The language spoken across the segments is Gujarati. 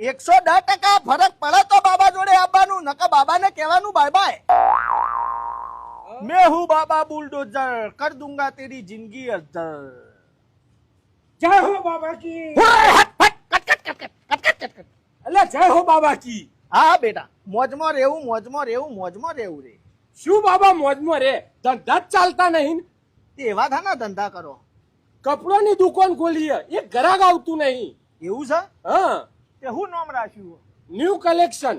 એકસો દસ ટકા ફરક પડે તો બાબા જોડે આપવાનું નકા બાબાને કેવાનું બાય બાય મેં હું બાબા બુલડોઝર કર દુંગા તેરી જિંદગી અજર જય હો બાબા કી એટલે જય હો બાબા કી હા બેટા મોજમાં રહેવું મોજમાં રહેવું મોજમાં રહેવું રે. શું બાબા મોજમાં રે? ધંધા જ ચાલતા નહીં. તેવા થાના ધંધા કરો? કપડોની દુકાન ખોલીએ એ ગ્રાહક આવતું નહીં. એવું છે? હા. તે હું નામ રાખ્યું ન્યુ કલેક્શન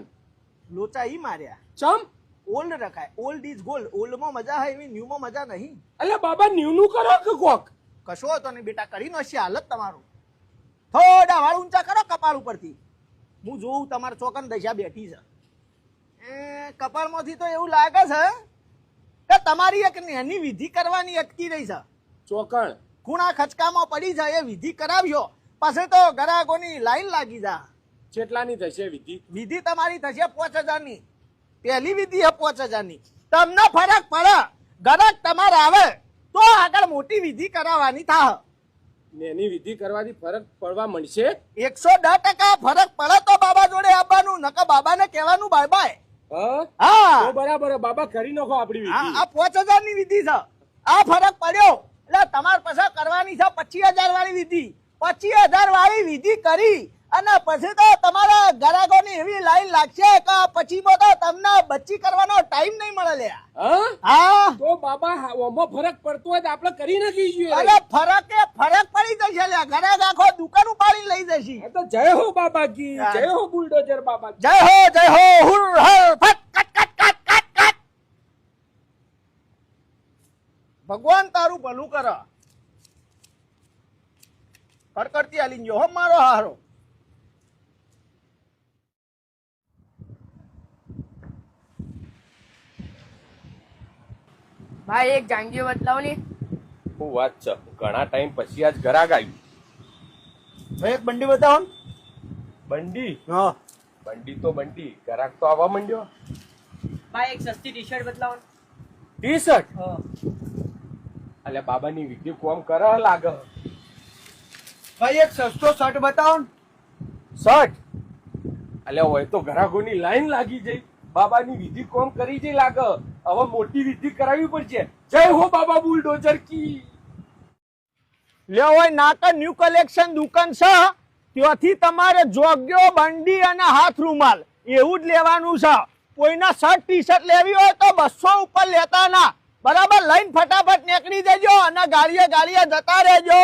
લોચા ઈ માર્યા. ચમ? ઓલ્ડ રખાય. ઓલ્ડ ઇઝ ગોલ્ડ ઓલ્ડમાં મજા હે એવી ન્યૂમાં મજા નહીં. એટલે બાબા ન્યુ નું કરો કે કોક? કશો હતો ને બેટા કરી નો છે હાલત તમારું. થોડા વાળ ઊંચા કરો કપાળ ઉપરથી. હું જોઉં તમારા ચોકન દશા બેઠી છે. એ કપાળમાંથી તો એવું લાગે છે કે તમારી એક નેની વિધિ કરવાની અટકી રહી છે. ચોકણ. ખૂણા ખચકામાં પડી જાય એ વિધિ કરાવ્યો. પછી તો ગ્રાહકોની લાઈન લાગી જા. જેટલાની થશે વિધિ. વિધિ તમારી થશે પાંચ હજારની. પહેલી વિધિ છે પાંચ હજારની. તમને ફરક પડે. ગ્રાહક તમારે આવે તો આગળ મોટી વિધિ કરાવવાની થાય એની વિધિ કરવાથી ફરક પડવા મળશે? એકસો દસ ટકા ફરક પડે તો બાબા જોડે આવવાનું નકર બાબાને કહેવાનું બાય બાય હા? બરાબર બાબા કરી નાખો આપણી આ વિધિ આ પાંચ હજારની વિધિ છે. આ ફરક પડ્યો. એટલે તમારે પાસે કરવાની છે પચીસ હજાર વાળી વિધિ. પચીસ હજાર વાળી વિધિ કરી અને પછી તો તમારા ગ્રાહકોની એવી લાઈન લાગશે કે પછી તો તમને બચ્ચી કરવાનો ટાઈમ નહીં મળે લે હા? તો બાબા ઓમાં ફરક પડતો હોય તો આપણે કરી નાખીશું અરે ફરક એ ફરક પડી જશે લે ગ્રાહક આખો દુકાન ઉપાડી લઈ જશે. તો જય હો બાબા કી જય હો બુલડોઝર બાબા. જય હો જય હો હુર હર ફટ કટ કટ કટ કટ કટ. ભગવાન તારું ભલું કર. કડકડતી આલી જો હો મારો હારો. ભાઈ એક જાંગીઓ બદલાવો ને. શું વાત છે? ઘણા ટાઈમ પછી આજ ઘરાક આવ્યું. એક બંડી બતાવો ને. બંડી? હા. બંડી તો બંડી. ઘરાક તો આવવા માંડ્યો. ભાઈ એક સસ્તી ટી શર્ટ બદલાવો ટી શર્ટ હા. અલ્યા બાબાની વિધિ કોમ કરે લાગે. ભાઈ એક સસ્તો શર્ટ બતાવો ને. શર્ટ? અલ્યા હોય તો ઘરાકોની લાઈન લાગી જઈ બાબાની વિધિ કોમ કરી જઈ લાગે હવે મોટી વિધિ કરાવવી પડશે જય હો બાબા બુલડોઝર કી લ્યો હોય નાકા ન્યુ કલેક્શન દુકાન છે ત્યાંથી તમારે જોગ્યો બંડી અને હાથ રૂમાલ એવું જ લેવાનું છે કોઈના શર્ટ ટી શર્ટ લેવી હોય તો બસો ઉપર લેતા ના બરાબર લઈને ફટાફટ નીકળી જજો અને ગાડીએ ગાડીએ જતા રહેજો